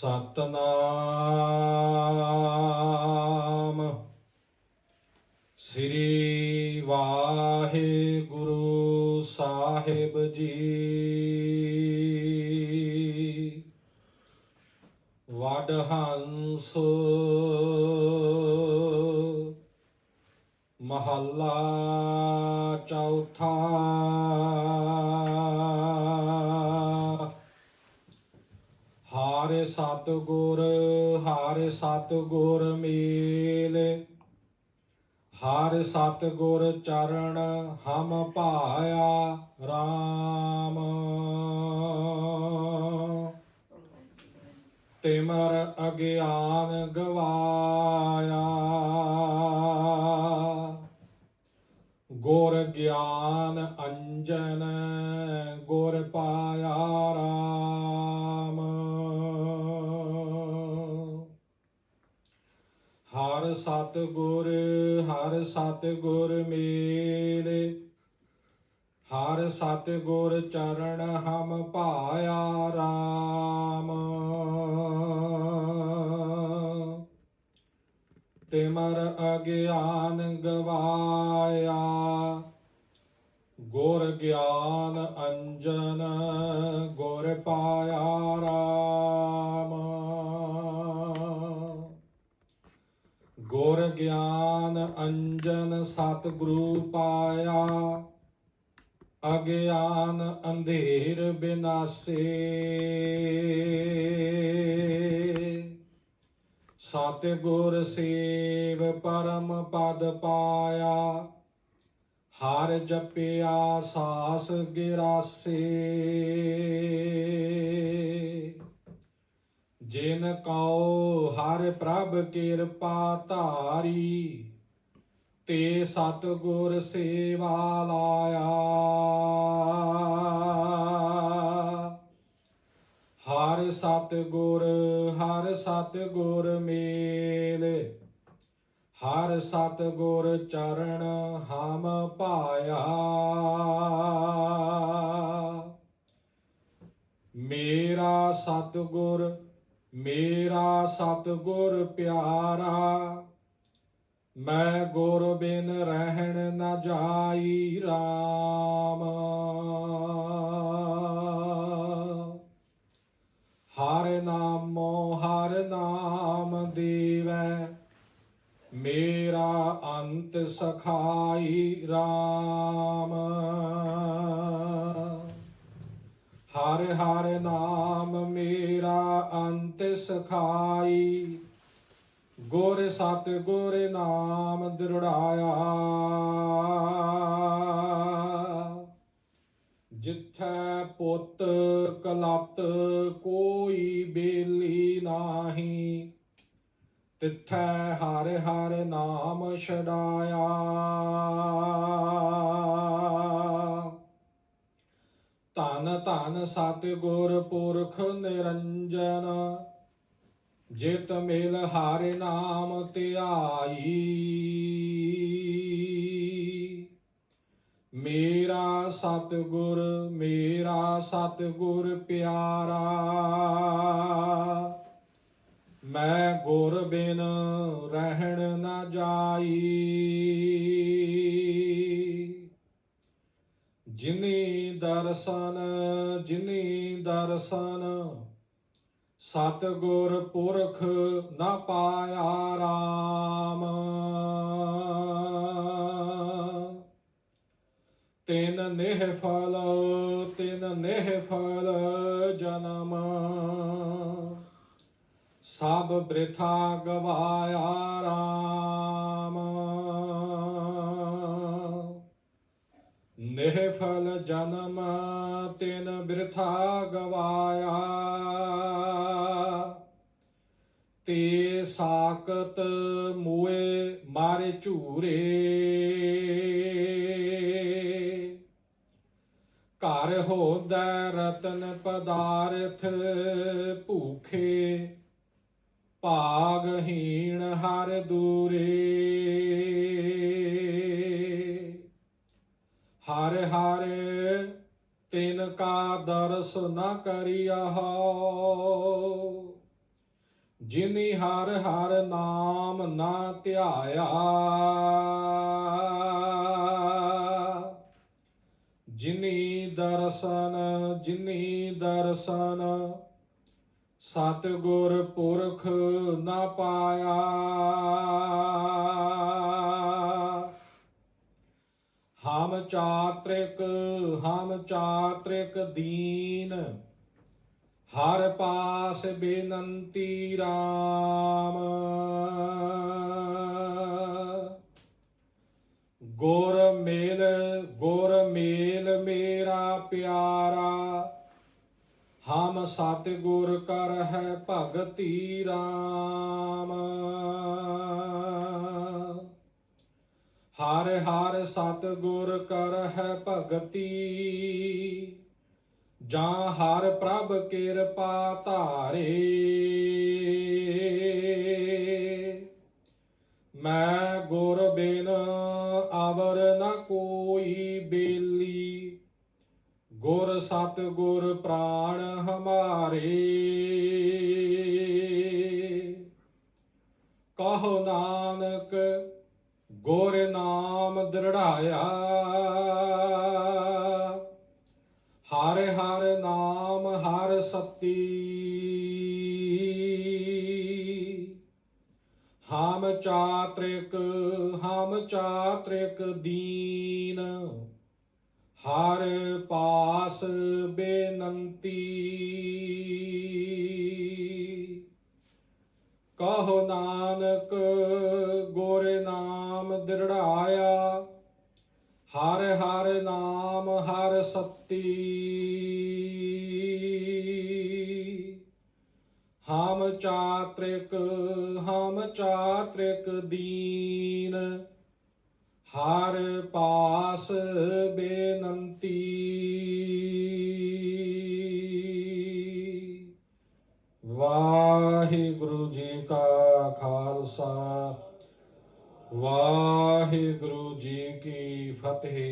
ਸਤਨਾਮ। ਸ੍ਰੀ ਵਾਹਿਗੁਰੂ ਸਾਹਿਬ ਜੀ। ਵਡ ਹੰਸ ਮਹੱਲਾ ਚੌਥਾ ਹਾਰੇ ਸਤਿਗੁਰ ਹਾਰੇ ਸਤਿਗੁਰ ਮੇਲ। ਹਰ ਸਤਿਗੁਰ ਚਰਨ ਹਮ ਭਾਇਆ RAM ਤਿਮਰ ਅਗਿਆਨ ਗਵਾਇਆ। ਗੁਰ ਗਿਆਨ ਅੰਜਨ ਗੁਰ ਪਾਇਆ ਸਤ ਗੁਰ ਹਰ ਸਤ ਗੁਰ ਮੇਲੇ। ਹਰ ਸਤ ਗੁਰ ਚਰਨ ਹਮ ਭਾਇਆ ਰਾਮ। ਤਿਮਰ ਅਗਿਆਨ ਗਵਾਇਆ। ਗੁਰ ਗਿਆਨ ਅੰਜਨ ਗੁਰ ਪਾਇਆ RAM ਗਿਆਨ ਅੰਜਨ ਸਤਿਗੁਰੂ ਪਾਇਆ। ਅਗਿਆਨ ਅੰਧੇਰ ਬਿਨਾਸੇ। ਸਤਿਗੁਰ ਸੇਵ ਪਰਮ ਪਦ ਪਾਇਆ। ਹਰ ਜਪਿਆ ਸਾਸ ਗਿਰਾਸੇ। ਜਿਨ ਕਉ ਹਰ ਪ੍ਰਭ ਕਿਰਪਾ ਧਾਰੀ, ਤੇ ਸਤਿਗੁਰ ਸੇਵਾ ਲਾਇਆ। ਹਰ ਸਤਿਗੁਰ ਹਰ ਸਤਿਗੁਰ ਮੇਲ, ਹਰ ਸਤਿਗੁਰ ਚਰਨ ਹਮ ਪਾਇਆ। ਮੇਰਾ ਸਤਿਗੁਰ ਮੇਰਾ ਸਤਿਗੁਰ ਪਿਆਰਾ, ਮੈਂ ਗੁਰ ਬਿਨ ਰਹਿਣ ਨਾ ਜਾਈ RAM ਹਰ ਨਾਮੋ, ਹਰ ਨਾਮ ਦੇਵੈ, ਮੇਰਾ ਅੰਤ ਸਖਾਈ RAM ਹਰ ਹਰ ਨਾਮ ਮੇਰਾ ਅੰਤ ਸਖਾਈ। ਗੁਰ ਸਤ ਗੁਰ ਨਾਮ ਦ੍ਰਿੜਾਇਆ। ਜਿੱਥੈ ਪੁੱਤ ਕਲਤ ਕੋਈ ਬੇਲੀ ਨਾਹੀ, ਤਿੱਥੈ ਹਰ ਹਰ ਨਾਮ ਛਡਾਇਆ। ਧਨ ਧਨ ਸਤਿਗੁਰ ਪੁਰਖ ਨਿਰੰਜਨ, ਜਿਤ ਮਿਲ ਹਾਰੇ ਨਾਮ ਧਿਆਈ। ਮੇਰਾ ਸਤਿਗੁਰ ਮੇਰਾ ਸਤਿਗੁਰ ਪਿਆਰਾ, ਮੈਂ ਗੁਰ ਬਿਨ ਰਹਿਣ ਨਾ ਜਾਈ। ਜਿਨੀ ਦਰਸ਼ਨ ਜਿਨੀ ਦਰਸ਼ਨ, ਸਤਿਗੁਰ ਪੁਰਖ ਨਾ ਪਾਇਆ ਰਾਮ। ਤਿਨ ਨਿਹ ਫਲ, ਤਿਨ ਨਿਹ ਫਲ ਜਨਮ। ਸਭ ਬ੍ਰਿਥਾ ਗਵਾਇਆ ਰਾਮ। ਨਿਹਫਲ ਜਨਮ ਤਿਨ ਬਿਰਥਾ ਗਵਾਇਆ। ਤੇ ਸਾਕਤ ਮੂਏ ਮਾਰੇ ਝੂਰੇ। ਘਰ ਹੋਦਾ ਰਤਨ ਪਦਾਰਥ ਭੂਖੇ ਭਾਗਹੀਣ ਹਰ ਦੂਰੇ। ਹਰ ਹਰ ਤਿਨ ਕਾ ਦਰਸ ਨ ਕਰਿਆ ਜਿਨੀ ਹਰ ਹਰ ਨਾਮ ਨਾ ਧਿਆਇਆ। ਜਿਨੀ ਦਰਸ਼ਨ ਜਿਨੀ ਦਰਸ਼ਨ, ਸਤਿਗੁਰ ਪੁਰਖ ਨਾ ਪਾਇਆ। ਚਾਤ੍ਰਿਕ, ਹਮ ਚਾਤ੍ਰਿਕ ਦੀਨ, ਹਰ ਪਾਸ ਬੇਨੰਤੀ RAM ਗੁਰ ਮੇਲ ਗੁਰ ਮੇਲ ਮੇਰਾ ਪਿਆਰਾ, ਹਮ ਸਤਿਗੁਰ ਕਰ ਹੈ ਭਗਤੀ RAM ਹਰ ਹਰ ਸਤਿਗੁਰ ਕਰ ਹੈ ਭਗਤੀ। ਜਾਂ ਹਰ ਪ੍ਰਭ ਕਿਰਪਾ ਧਾਰੇ। ਮੈਂ ਗੁਰ ਬਿਨ ਅਵਰ ਨ ਕੋਈ ਬੇਲੀ। ਗੁਰ ਸਤ ਗੁਰ ਪ੍ਰਾਣ ਹਮਾਰੇ। ਕਹੋ ਨਾਨਕ ਗੁਰ ਨਾਮ ਹਰ ਹਰ ਨਾਮ, ਹਰ ਸਤੀ। ਹਮ ਚਾਤ੍ਰਿਕ ਹਮ ਚਾਤ੍ਰਿਕ ਦੀਨ। ਹਰ ਪਾਸ ਬੇਨੰਤੀ। ਕਹੋ ਨਾਨਕ ਹਰ ਨਾਮ ਹਰ ਸਤੀ। ਹਮ ਚਾਤ੍ਰਿਕ ਹਮ ਚਾਤ੍ਰਿਕ ਦੀਨ। ਹਰ ਪਾਸ ਬੇਨੰਤੀ। ਵਾਹਿਗੁਰੂ ਜੀ ਕਾ ਖਾਲਸਾ। ਵਾਹਿਗੁਰੂ ਜੀ ਕੀ ਫਤਿਹ।